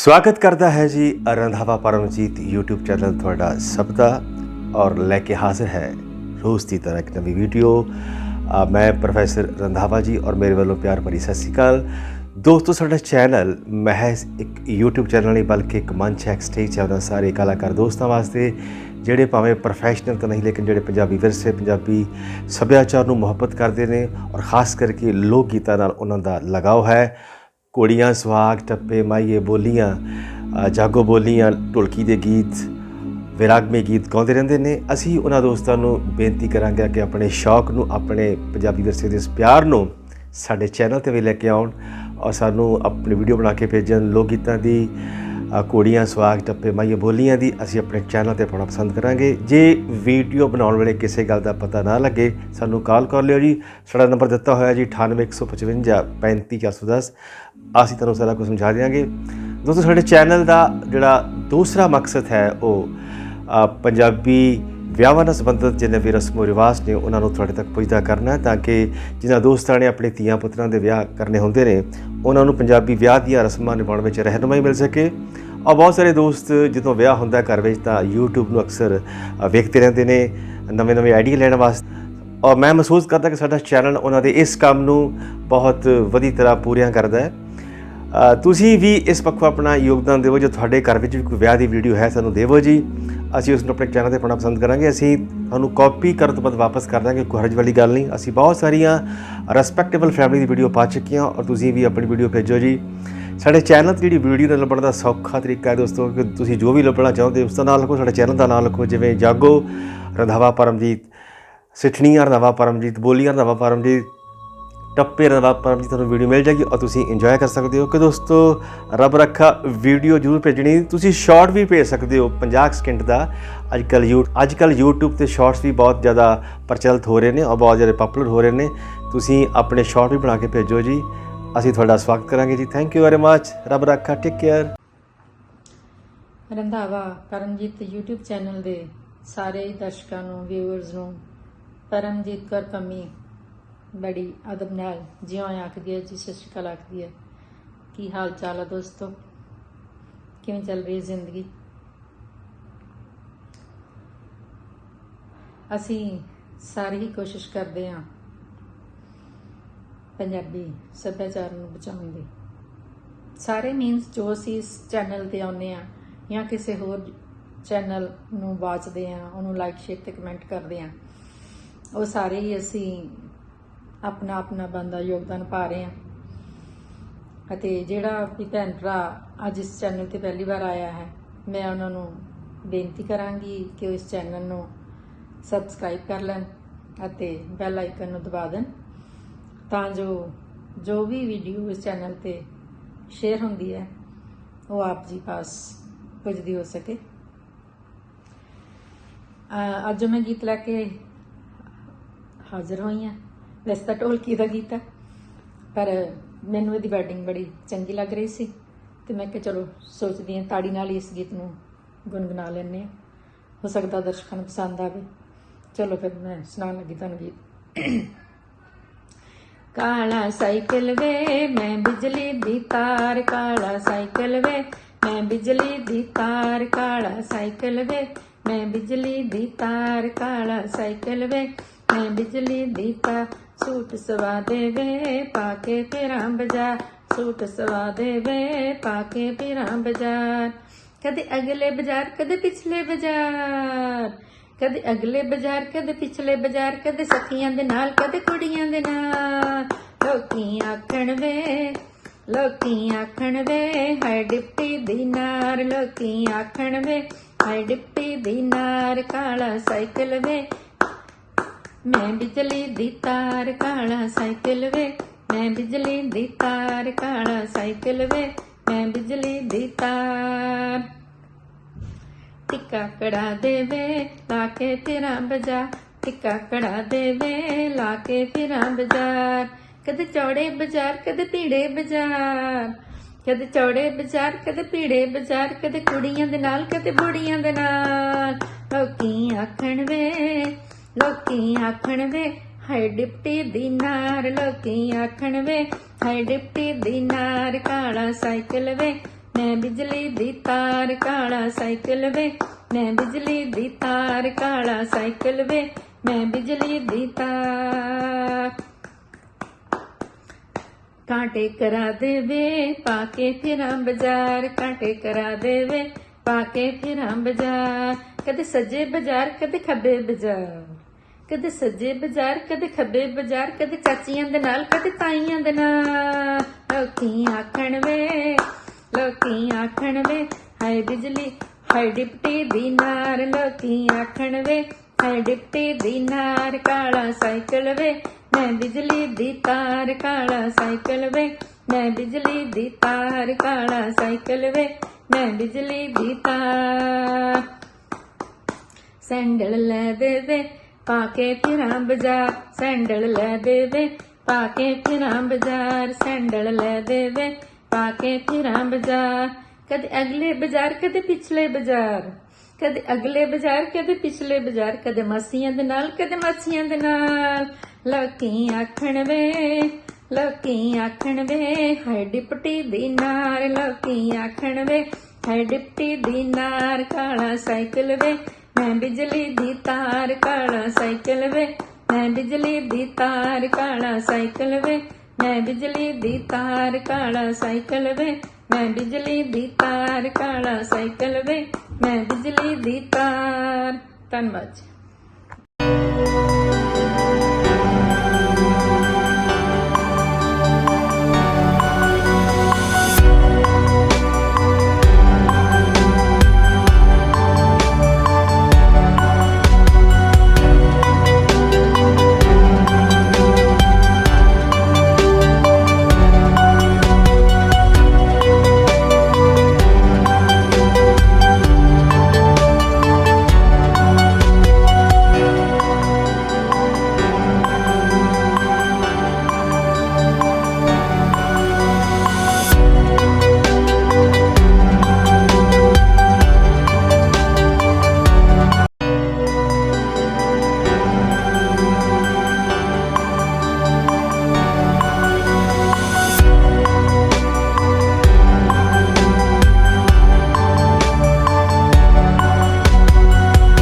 ਸਵਾਗਤ ਕਰਦਾ ਹੈ ਜੀ ਰੰਧਾਵਾ ਪਰਮਜੀਤ YouTube ਚੈਨਲ ਤੁਹਾਡਾ ਸਭ ਦਾ ਔਰ ਲੈ ਕੇ ਹਾਜ਼ਰ ਹੈ ਰੋਜ਼ ਦੀ ਤਰ੍ਹਾਂ ਇੱਕ ਨਵੀਂ ਵੀਡੀਓ। ਮੈਂ ਪ੍ਰੋਫੈਸਰ ਰੰਧਾਵਾ ਜੀ ਔਰ ਮੇਰੇ ਵੱਲੋਂ ਪਿਆਰ ਭਰੀ ਸਤਿ ਸ਼੍ਰੀ ਅਕਾਲ। ਦੋਸਤੋ, ਸਾਡਾ ਚੈਨਲ ਮਹਿਜ਼ ਇੱਕ YouTube ਚੈਨਲ ਨਹੀਂ, ਬਲਕਿ ਇੱਕ ਮੰਚ ਹੈ, ਇੱਕ ਸਟੇਜ ਹੈ ਉਹਨਾਂ ਸਾਰੇ ਕਲਾਕਾਰ ਦੋਸਤਾਂ ਵਾਸਤੇ, ਜਿਹੜੇ ਭਾਵੇਂ ਪ੍ਰੋਫੈਸ਼ਨਲ ਤਾਂ ਨਹੀਂ, ਲੇਕਿਨ ਜਿਹੜੇ ਪੰਜਾਬੀ ਵਿਰਸੇ, ਪੰਜਾਬੀ ਸੱਭਿਆਚਾਰ ਨੂੰ ਮੁਹੱਬਤ ਕਰਦੇ ਨੇ ਔਰ ਖਾਸ ਕਰਕੇ ਲੋਕ ਗੀਤਾਂ ਨਾਲ ਉਹਨਾਂ ਦਾ ਲਗਾਓ ਹੈ। ਕੋੜੀਆਂ ਸੁਹਾਗ ਟੱਪੇ ਮਾਈਏ ਬੋਲੀਆਂ ਜਾਗੋ ਬੋਲੀਆਂ, ਢੋਲਕੀ ਦੇ ਗੀਤ ਵਿਰਾਗਮਈ ਗੀਤ ਗਾਉਂਦੇ ਰਹਿੰਦੇ ਨੇ। ਅਸੀਂ ਉਹਨਾਂ ਦੋਸਤਾਂ ਨੂੰ ਬੇਨਤੀ ਕਰਾਂਗੇ ਕਿ ਆਪਣੇ ਸ਼ੌਕ ਨੂੰ, ਆਪਣੇ ਪੰਜਾਬੀ ਵਿਰਸੇ ਦੇ ਇਸ ਪਿਆਰ ਨੂੰ ਸਾਡੇ ਚੈਨਲ ਤੇ ਵੀ ਲੈ ਕੇ ਆਉਣ ਔਰ ਸਾਨੂੰ ਆਪਣੀ ਵੀਡੀਓ ਬਣਾ ਕੇ ਭੇਜਣ ਲੋਕ ਗੀਤਾਂ ਦੀ ਕੋੜੀਆਂ ਸੁਹਾਗ ਟੱਪੇ ਮਾਈਏ ਬੋਲੀਆਂ ਦੀ ਅਸੀਂ ਆਪਣੇ ਚੈਨਲ ਤੇ ਪਾਉਣਾ ਪਸੰਦ ਕਰਾਂਗੇ। ਜੇ ਵੀਡੀਓ ਬਣਾਉਣ ਵੇਲੇ ਕਿਸੇ ਗੱਲ ਦਾ ਪਤਾ ਨਾ ਲੱਗੇ, ਸਾਨੂੰ ਕਾਲ ਕਰ ਲਿਓ ਜੀ। ਸਾਡਾ ਨੰਬਰ ਦਿੱਤਾ ਹੋਇਆ ਜੀ 98155 35410 ਅਸੀਂ ਤੁਹਾਨੂੰ ਸਾਰਾ ਕੁਝ ਸਮਝਾ ਦਿਆਂਗੇ। ਦੋਸਤੋ, ਸਾਡੇ ਚੈਨਲ ਦਾ ਜਿਹੜਾ ਦੂਸਰਾ ਮਕਸਦ ਹੈ, ਉਹ ਪੰਜਾਬੀ ਵਿਆਹਾਂ ਨਾਲ ਸੰਬੰਧਿਤ ਜਿੰਨੇ ਵੀ ਰਸਮੋ ਰਿਵਾਜ ਨੇ, ਉਹਨਾਂ ਨੂੰ ਤੁਹਾਡੇ ਤੱਕ ਪਹੁੰਚਦਾ ਕਰਨਾ ਤਾਂ ਕਿ ਜਿਨ੍ਹਾਂ ਦੋਸਤਾਂ ਨੇ ਆਪਣੇ ਧੀਆਂ ਪੁੱਤਰਾਂ ਦੇ ਵਿਆਹ ਕਰਨੇ ਹੁੰਦੇ ਨੇ, ਉਹਨਾਂ ਨੂੰ ਪੰਜਾਬੀ ਵਿਆਹ ਦੀਆਂ ਰਸਮਾਂ ਨਿਭਾਉਣ ਵਿੱਚ ਰਹਿਨੁਮਾਈ ਮਿਲ ਸਕੇ। ਔਰ ਬਹੁਤ ਸਾਰੇ ਦੋਸਤ ਜਦੋਂ ਵਿਆਹ ਹੁੰਦਾ ਘਰ ਵਿੱਚ ਤਾਂ YouTube ਨੂੰ ਅਕਸਰ ਵੇਖਦੇ ਰਹਿੰਦੇ ਨੇ, ਨਵੇਂ ਨਵੇਂ ਆਈਡੀਆ ਲੈਣ ਵਾਸਤੇ। ਔਰ ਮੈਂ ਮਹਿਸੂਸ ਕਰਦਾ ਕਿ ਸਾਡਾ ਚੈਨਲ ਉਹਨਾਂ ਦੇ ਇਸ ਕੰਮ ਨੂੰ ਬਹੁਤ ਵਧੀਆ ਤਰ੍ਹਾਂ ਪੂਰੀਆਂ ਕਰਦਾ ਹੈ। ਤੁਸੀਂ ਵੀ ਇਸ ਪੱਖੋਂ ਆਪਣਾ ਯੋਗਦਾਨ ਦਿਓ ਜੇ ਤੁਹਾਡੇ ਘਰ ਵਿੱਚ ਵੀ ਕੋਈ ਵਿਆਹ ਦੀ ਵੀਡੀਓ ਹੈ, ਸਾਨੂੰ ਦੇਵੋ ਜੀ। ਅਸੀਂ ਉਸ ਨੂੰ ਆਪਣੇ ਚੈਨਲ ਤੇ ਪਾਉਣਾ ਪਸੰਦ ਕਰਾਂਗੇ। ਅਸੀਂ ਤੁਹਾਨੂੰ ਕਾਪੀ ਕਰਨ ਤੋਂ ਬਾਅਦ ਵਾਪਸ ਕਰ ਦਾਂਗੇ, ਕੋਈ ਹਰਜ ਵਾਲੀ ਗੱਲ ਨਹੀਂ। ਅਸੀਂ ਬਹੁਤ ਸਾਰੀਆਂ ਰਿਸਪੈਕਟੇਬਲ ਫੈਮਿਲੀ ਦੀ ਵੀਡੀਓ ਪਾ ਚੁੱਕੇ ਹਾਂ ਔਰ ਤੁਸੀਂ ਵੀ ਆਪਣੀ ਵੀਡੀਓ ਭੇਜੋ ਜੀ। ਸਾਡੇ ਚੈਨਲ ਤੇ ਜਿਹੜੀ ਵੀਡੀਓ ਨੂੰ ਲੱਭਣ ਦਾ ਸੌਖਾ ਤਰੀਕਾ ਹੈ ਦੋਸਤੋ, ਕਿ ਤੁਸੀਂ ਜੋ ਵੀ ਲੱਭਣਾ ਚਾਹੁੰਦੇ ਹੋ, ਉਸ ਦਾ ਨਾਮ ਲਿਖੋ, ਸਾਡੇ ਚੈਨਲ ਦਾ ਨਾਮ ਲਿਖੋ, ਜਿਵੇਂ ਜਾਗੋ, ਰੰਧਾਵਾ ਪਰਮਜੀਤ, ਸਿੱਠਣੀਆਂ, ਰੰਧਾਵਾ ਪਰਮਜੀਤ, ਬੋਲੀਆਂ, ਰੰਧਾਵਾ ਪਰਮਜੀਤ, ਟੱਪੇ, ਰੰਧਾਵਾ ਪਰਮਜੀਤ, ਤੁਹਾਨੂੰ ਵੀਡੀਓ ਮਿਲ ਜਾਏਗੀ ਔਰ ਤੁਸੀਂ ਇੰਜੋਏ ਕਰ ਸਕਦੇ ਹੋ। ਕਿ ਦੋਸਤੋ, ਰੱਬ ਰੱਖਾ, ਵੀਡੀਓ ਜ਼ਰੂਰ ਭੇਜਣੀ। ਤੁਸੀਂ ਸ਼ਾਰਟ ਵੀ ਭੇਜ ਸਕਦੇ ਹੋ 50 ਸਕਿੰਟ ਦਾ। ਅੱਜ ਕੱਲ ਯੂ ਅੱਜ ਕੱਲ YouTube ਤੇ ਸ਼ਾਰਟਸ ਵੀ ਬਹੁਤ ਜ਼ਿਆਦਾ ਪ੍ਰਚਲਿਤ ਹੋ ਰਹੇ ਨੇ ਔਰ ਬਹੁਤ ਜ਼ਿਆਦਾ ਪਪੂਲਰ ਹੋ ਰਹੇ ਨੇ। ਤੁਸੀਂ ਆਪਣੇ ਸ਼ਾਰਟ ਵੀ ਬਣਾ ਕੇ ਭੇਜੋ ਜੀ। ਅਸੀਂ ਤੁਹਾਡਾ ਸਵਾਗਤ ਕਰਾਂਗੇ ਜੀ। ਥੈਂਕ ਯੂ ਵੈਰੀ ਮੱਚ ਰੱਬ ਰੱਖਾ take care Randhawa, Paramjit YouTube channel ਦੇ ਸਾਰੇ ਹੀ ਦਰਸ਼ਕਾਂ ਨੂੰ ਵਿਊਅਰਸ ਨੂੰ, ਪਰਮਜੀਤ ਕੌਰ ਪੰਮੀ, ਬੜੀ ਅਦਬ ਨਾਲ ਜਿਉਂ ਆਖਦੀ ਹੈ ਜੀ, ਸਤਿ ਸ਼੍ਰੀ ਅਕਾਲ ਆਖਦੀ ਹੈ। ਕੀ ਹਾਲ ਚਾਲ ਹੈ ਦੋਸਤੋ? ਕਿਵੇਂ ਚੱਲ ਰਹੀ ਹੈ ਜ਼ਿੰਦਗੀ? ਅਸੀਂ ਸਾਰੇ ਹੀ ਕੋਸ਼ਿਸ਼ ਕਰਦੇ ਹਾਂ ਪੰਜਾਬੀ ਸੱਭਿਆਚਾਰ ਨੂੰ ਬਚਾਉਣ ਦੀ ਸਾਰੇ ਮੀਨਸ ਜੋ ਅਸੀਂ ਇਸ ਚੈਨਲ ਤੇ ਆਉਂਦੇ ਆ ਜਾਂ ਕਿਸੇ ਹੋਰ ਚੈਨਲ ਨੂੰ ਵਾਚਦੇ ਆ ਉਹਨੂੰ ਲਾਈਕ ਸ਼ੇਅਰ ਤੇ ਕਮੈਂਟ ਕਰਦੇ ਆ ਉਹ ਸਾਰੇ ਹੀ ਅਸੀਂ ਆਪਣਾ ਆਪਣਾ ਬੰਦਾ ਯੋਗਦਾਨ ਪਾ ਰਹੇ ਆ ਅਤੇ ਜਿਹੜਾ ਵੀ ਭੈਣ ਭਰਾ ਅੱਜ ਇਸ ਚੈਨਲ ਤੇ ਪਹਿਲੀ ਵਾਰ ਆਇਆ ਹੈ, ਮੈਂ ਉਹਨਾਂ ਨੂੰ ਬੇਨਤੀ ਕਰਾਂਗੀ ਕਿ ਉਹ ਇਸ ਚੈਨਲ ਨੂੰ ਸਬਸਕ੍ਰਾਈਬ ਕਰ ਲੈਣ ਅਤੇ ਬੈਲ ਆਈਕਨ ਨੂੰ ਦਬਾ ਦੇਣ। ਤਾਂ ਜੋ ਜੋ ਵੀ ਵੀਡੀਓ ਇਸ ਚੈਨਲ ਤੇ ਸ਼ੇਅਰ ਹੁੰਦੀ ਹੈ, ਉਹ ਆਪ ਜੀ ਪਾਸ ਪੁੱਜਦੀ ਹੋ ਸਕੇ। ਅੱਜ ਮੈਂ ਗੀਤ ਲੈ ਕੇ ਹਾਜ਼ਰ ਹੋਈ ਹਾਂ। ਵੈਸੇ ਤਾਂ ਢੋਲਕੀ ਦਾ ਗੀਤ ਹੈ ਪਰ ਮੈਨੂੰ ਇਹਦੀ ਬੈਟਿੰਗ ਬੜੀ ਚੰਗੀ ਲੱਗ ਰਹੀ ਸੀ ਤੇ ਮੈਂ ਕਿਹਾ ਚਲੋ ਸੋਚਦੀ ਹਾਂ ਤਾੜੀ ਨਾਲ ਹੀ ਇਸ ਗੀਤ ਨੂੰ ਗੁੰਗੁਣਾ ਲੈਂਦੇ ਹਾਂ। ਹੋ ਸਕਦਾ ਦਰਸ਼ਕਾਂ ਨੂੰ ਪਸੰਦ ਆਵੇ। ਚਲੋ ਫਿਰ ਮੈਂ ਸੁਣਾਉਣ ਲੱਗੀ ਤੁਹਾਨੂੰ ਗੀਤ। ਕਾਲਾ ਸਾਈਕਲ ਵੇ, ਮੈਂ ਬਿਜਲੀ ਦੀ ਤਾਰ ਕਾਲਾ ਸਾਈਕਲ ਵੇ, ਮੈਂ ਬਿਜਲੀ ਦੀ ਤਾਰ ਕਾਲਾ ਸਾਈਕਲ ਵੇ, ਮੈਂ ਬਿਜਲੀ ਦੀ ਤਾਰ ਕਾਲਾ ਸਾਈਕਲ ਵੇ, ਮੈਂ ਬਿਜਲੀ ਦੀ ਤਾਰ, ਸੂਟ ਸਵਾ ਦੇ ਵੇ, ਪਾ ਕੇ ਫਿਰਾਂ ਬਜਾ ਸੂਟ ਸਵਾ ਦੇ ਵੇ, ਪਾ ਕੇ ਫਿਰਾਂ ਬਾਜ਼ਾਰ। ਕਦੇ ਅਗਲੇ ਬਾਜ਼ਾਰ, ਕਦੇ ਪਿਛਲੇ ਬਾਜ਼ਾਰ। ਕਦੇ ਅਗਲੇ ਬਾਜ਼ਾਰ, ਕਦੇ ਪਿਛਲੇ ਬਾਜ਼ਾਰ, ਕਦੇ ਸਖੀਆਂ ਦੇ ਨਾਲ, ਕਦੇ ਕੁੜੀਆਂ ਦੇ ਨਾਲ। ਲੋਕੀ ਆਖਣ ਵੇ, ਲੋਕੀ ਆਖਣ ਵੇ ਹਾਏ ਡਿਪਟੀ ਦੀ ਨਾਰ। ਲੋਕੀ ਆਖਣ ਵੇ ਹਾਏ ਡਿਪਟੀ ਦੀ ਨਾਰ, ਕਾਲਾ ਸਾਈਕਲ ਵੇ। ਮੈਂ ਬਿਜਲੀ ਦੀ ਤਾਰ, ਕਾਲਾ ਸਾਈਕਲ ਵੇ। ਮੈਂ ਬਿਜਲੀ ਦੀ ਤਾਰ, ਕਾਲਾ ਸਾਈਕਲ ਵੇ। ਮੈਂ ਬਿਜਲੀ ਦੀ ਤਾਰ। ਟਿੱਕਾ ਕੜਾ ਦੇਵੇ, ਲਾ ਕੇ ਤੇਰਾ ਬਜਾ ਟਿੱਕਾ ਕੜਾ ਦੇਵੇ, ਲਾ ਕੇ ਤੇਰਾ ਬਾਜ਼ਾਰ। ਕਦੇ ਚੌੜੇ ਬਾਜ਼ਾਰ, ਕਦੇ ਪੀੜੇ ਬਾਜ਼ਾਰ। ਕਦੇ ਚੌੜੇ ਬਾਜ਼ਾਰ, ਕਦੇ ਭੀੜੇ ਬਾਜ਼ਾਰ। ਕਦੇ ਕੁੜੀਆਂ ਦੇ ਨਾਲ, ਕਦੇ ਬੁੜੀਆਂ ਦੇ ਨਾਲ। ਲੋਕੀ ਆਖਣ ਵੇ ਲੋਕੀ ਆਖਣ ਵੇ ਹਾਏ ਡਿਪਟੀ ਦੀ ਨਾਰ ਲੋਕੀ ਆਖਣ ਵੇ ਹਾਏ ਡਿਪਟੀ ਦੀ ਨਾਰ ਕਾਲਾ ਸਾਈਕਲ ਵੇ ਮੈਂ ਬਿਜਲੀ ਦੀ ਤਾਰ ਕਾਲਾ ਸਾਈਕਲ ਵੇ, ਮੈਂ ਬਿਜਲੀ ਦੀ ਤਾਰ ਕਾਲਾ ਸਾਈਕਲ ਵੇ, ਮੈਂ ਬਿਜਲੀ ਦੀ ਤਾਰ। ਕਾਂਟੇ ਕਰਾ ਦੇਵੇ, ਪਾ ਕੇ ਫਿਰਾਂ ਬਾਜ਼ਾਰ, ਕਾਂਟੇ ਕਰਾ ਦੇਵੇ, ਪਾ ਕੇ ਫਿਰਾਂ ਬਾਜ਼ਾਰ। ਕਦੇ ਸੱਜੇ ਬਾਜ਼ਾਰ, ਕਦੇ ਖੱਬੇ ਬਾਜ਼ਾਰ। ਕਦੇ ਸੱਜੇ ਬਾਜ਼ਾਰ, ਕਦੇ ਖੱਬੇ ਬਾਜ਼ਾਰ, ਕਦੇ ਚਾਚੀਆਂ ਦੇ ਨਾਲ, ਕਦੇ ਤਾਈਆਂ ਦੇ ਨਾਲ। ਲੋਕੀ ਆਖਣ ਵੇ ਲੋਕੀ ਆਖਣ ਵੇ, ਹਾਏ ਬਿਜਲੀ, ਹਾਏ ਡਿਪਟੀ ਦੀ ਨਾਰ ਲੋਕੀ ਆਖਣ ਵੇ, ਹਾਏ ਡਿਪਟੀ ਦੀ ਨਾਰ ਕਾਲਾ ਸਾਈਕਲ ਵੇ, ਮੈਂ ਬਿਜਲੀ ਦੀ ਤਾਰ, ਕਾਲਾ ਸਾਈਕਲ ਵੇ, ਮੈਂ ਬਿਜਲੀ ਦੀ ਤਾਰ, ਕਾਲਾ ਸਾਈਕਲ ਵੇ, ਮੈਂ ਬਿਜਲੀ ਦੀ ਤਾਰ। ਸੈਂਡਲ ਲੈ ਦੇ ਵੇ, ਪਾ ਕੇ ਫਿਰਾਂ ਬਾਜ਼ਾਰ, ਸੈਂਡਲ ਲੈ ਦੇ ਵੇ, ਪਾ ਕੇ ਫਿਰਾਂ ਬਾਜ਼ਾਰ, ਸੈਂਡਲ ਲੈ ਦੇ ਵੇ ਪਾ ਕੇ ਫਿਰਾਂ ਬਾਜ਼ਾਰ, ਕਦੇ ਅਗਲੇ ਬਾਜ਼ਾਰ, ਕਦੇ ਪਿਛਲੇ ਬਾਜ਼ਾਰ, ਕਦੇ ਅਗਲੇ ਬਾਜ਼ਾਰ, ਕਦੇ ਪਿਛਲੇ ਬਾਜ਼ਾਰ, ਕਦੇ ਮਾਸੀਆਂ ਦੇ ਨਾਲ, ਕਦੇ ਮਾਸੀਆਂ ਦੇ ਨਾਲ। ਲੋਕੀ ਆਖਣ ਵੇ ਲੋਕੀ ਆਖਣ ਵੇ, ਹਾਏ ਡਿਪਟੀ ਦੀ ਨਾਰ। ਲੋਕੀ ਆਖਣ ਵੇ, ਹਾਏ ਡਿਪਟੀ ਦੀ ਨਾਰ। ਕਾਲਾ ਸਾਈਕਲ ਵੇ, ਮੈਂ ਬਿਜਲੀ ਦੀ ਤਾਰ। ਕਾਲਾ ਸਾਈਕਲ ਵੇ, ਮੈਂ ਬਿਜਲੀ ਦੀ ਤਾਰ। ਕਾਲਾ ਸਾਈਕਲ ਵੇ ਮੈਂ ਬਿਜਲੀ ਦੀ ਤਾਰ ਕਾਲਾ ਸਾਈਕਲ ਵੇ, ਮੈਂ ਬਿਜਲੀ ਦੀ ਤਾਰ ਕਾਲਾ ਸਾਈਕਲ ਵੇ, ਮੈਂ ਬਿਜਲੀ ਦੀ ਤਾਰ। ਧੰਨਵਾਦ ਜੀ।